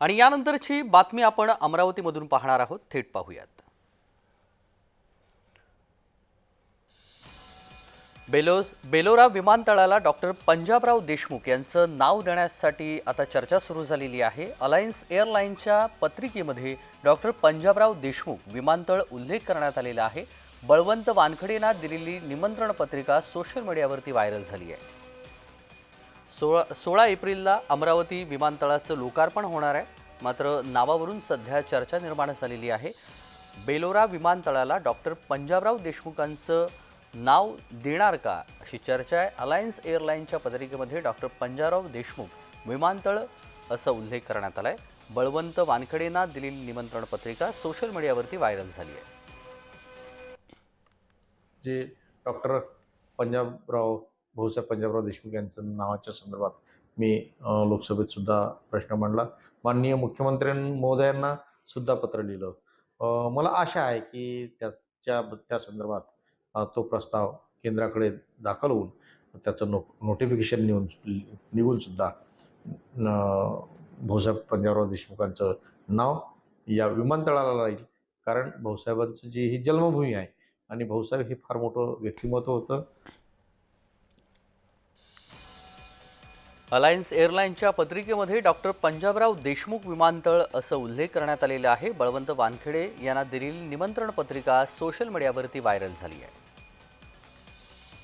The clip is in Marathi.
आणि यानंतरची बातमी आपण अमरावतीमधून पाहणार आहोत. थेट पाहूयात. बेलोस बेलोरा विमानतळाला डॉक्टर पंजाबराव देशमुख यांचं नाव देण्यासाठी आता चर्चा सुरू झालेली आहे. अलायन्स एअरलाईनच्या पत्रिकेमध्ये डॉक्टर पंजाबराव देशमुख विमानतळ उल्लेख करण्यात आलेला आहे. बळवंत वानखडेंना दिलेली निमंत्रण पत्रिका सोशल मीडियावरती व्हायरल झाली आहे. सोळा सोळा एप्रिलला अमरावती विमानतळाचं लोकार्पण होणार आहे. मात्र नावावरून सध्या चर्चा निर्माण झालेली आहे. बेलोरा विमानतळाला डॉक्टर पंजाबराव देशमुखांचं नाव देणार का अशी चर्चा आहे. अलायन्स एअरलाईनच्या पत्रिकेमध्ये डॉक्टर पंजाबराव देशमुख विमानतळ असा उल्लेख करण्यात आला आहे बळवंत वानखडेंना दिलेली निमंत्रण पत्रिका सोशल मीडियावरती व्हायरल झाली आहे. जे डॉक्टर पंजाबराव भाऊसाहेब पंजाबराव देशमुख यांचं नावाच्या संदर्भात मी लोकसभेत सुद्धा प्रश्न मांडला. माननीय मुख्यमंत्री महोदयांना सुद्धा पत्र लिहिलं. मला आशा आहे की त्याच्या त्या संदर्भात तो प्रस्ताव केंद्राकडे दाखल होऊन त्याचं नो नोटिफिकेशन निघून निघून सुद्धा भाऊसाहेब पंजाबराव देशमुखांचं नाव या विमानतळाला राहील. कारण भाऊसाहेबांचं जी ही जन्मभूमी आहे आणि भाऊसाहेब हे फार मोठं व्यक्तिमत्व होतं. अलायन्स एअरलाईनच्या पत्रिकेमध्ये डॉक्टर पंजाबराव देशमुख विमानतळ असं उल्लेख करण्यात आलेला आहे. बळवंत वानखेडे यांना दिलेली निमंत्रण पत्रिका सोशल मीडियावरती व्हायरल झाली आहे.